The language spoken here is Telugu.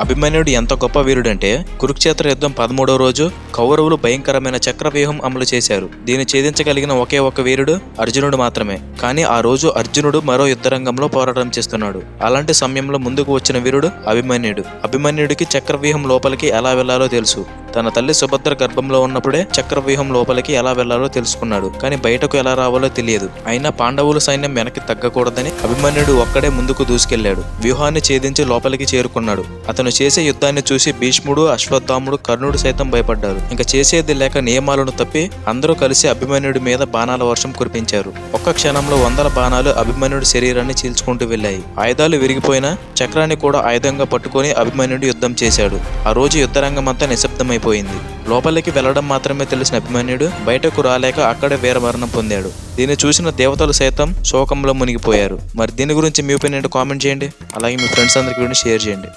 అభిమన్యుడు ఎంత గొప్ప వీరుడంటే కురుక్షేత్ర యుద్ధం పదమూడో రోజు కౌరవులు భయంకరమైన చక్రవ్యూహం అమలు చేశారు. దీన్ని ఛేదించగలిగిన ఒకే ఒక వీరుడు అర్జునుడు మాత్రమే. కానీ ఆ రోజు అర్జునుడు మరో యుద్ధరంగంలో పోరాటం చేస్తున్నాడు. అలాంటి సమయంలో ముందుకు వచ్చిన వీరుడు అభిమన్యుడు. అభిమన్యుడికి చక్రవ్యూహం లోపలికి ఎలా వెళ్ళాలో తెలుసు. తన తల్లి సుభద్ర గర్భంలో ఉన్నప్పుడే చక్రవ్యూహం లోపలికి ఎలా వెళ్ళాలో తెలుసుకున్నాడు. కానీ బయటకు ఎలా రావాలో తెలియదు. అయినా పాండవుల సైన్యం వెనక్కి తగ్గకూడదని అభిమన్యుడు ఒక్కడే ముందుకు దూసుకెళ్ళాడు వ్యూహాన్ని ఛేదించి లోపలికి చేరుకున్నాడు. అతను చేసే యుద్ధాన్ని చూసి భీష్ముడు అశ్వత్థాముడు కర్ణుడు సైతం భయపడ్డారు. ఇంకా చేసేది లేక నియమాలను తప్పి అందరూ కలిసి అభిమన్యుడి మీద బాణాల వర్షం కురిపించారు. ఒక్క క్షణంలో వందల బాణాలు అభిమన్యుడి శరీరాన్ని చీల్చుకుంటూ వెళ్ళాయి. ఆయుధాలు విరిగిపోయినా చక్రాన్ని కూడా ఆయుధంగా పట్టుకొని అభిమన్యుడు యుద్ధం చేశాడు. ఆ రోజు యుద్ధరంగం అంతా నిశ్శబ్దమైపోయింది. లోపలికి వెళ్ళడం మాత్రమే తెలిసిన అభిమన్యుడు బయటకు రాలేక అక్కడే వీరమరణం పొందాడు. దీన్ని చూసిన దేవతలు సైతం శోకంలో మునిగిపోయారు. మరి దీని గురించి మీ ఒపీనియన్ కామెంట్ చేయండి. అలాగే మీ ఫ్రెండ్స్ అందరికీ షేర్ చేయండి.